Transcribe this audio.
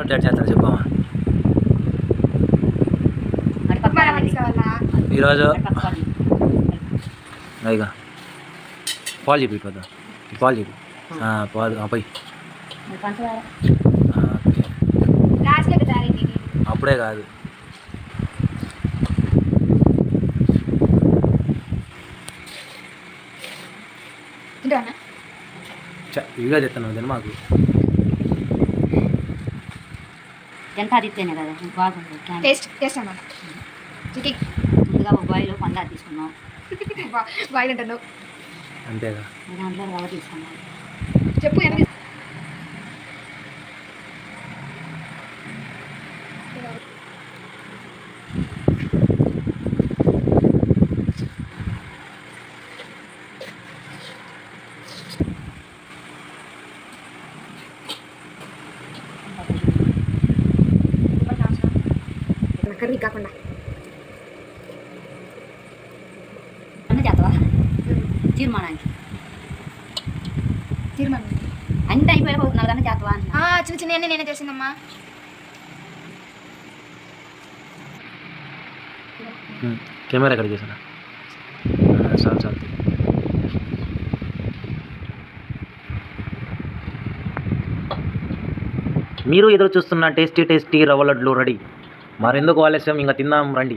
అట్లా చేస్తారు చెప్పమ్మా ఈరోజు. ఇక పాలు చెప్పి పెద్ద పాలు చెప్పి. పాలు పోయి. అప్పుడే కాదు. ఇవిగా చెప్తున్నావు తిన మాకు? ఎంత తిత్తేనే కదా బాగుంది. టేస్ట్ టేస్ట్ అన్నమాట చిటి ముందుగా ఒక బాయిలో పందార తీసుకున్నాం బాయ్ అంటాను. అంతేగా. దాంట్లో రవ్వ తీసుకున్నాం చెప్పు ఎంత కర్రీ కాకుండా. అన్నీ చేస్తావా తీర్మానానికి. తీర్మానం అన్ని అయిపోయి పోతున్నారు కానీ చేస్తావా అన్న? ఆ, చిన్న చిన్న నేనే చేసిందమ్మా. కెమెరా ఎక్కడ చేసిన చాలు చాలు. మీరు ఎదురు చూస్తున్న టేస్టీ టేస్టీ రవ్వ లడ్లు రెడీ. మరెందుకు ఆలస్యం? ఇంకా తిందాం రండి.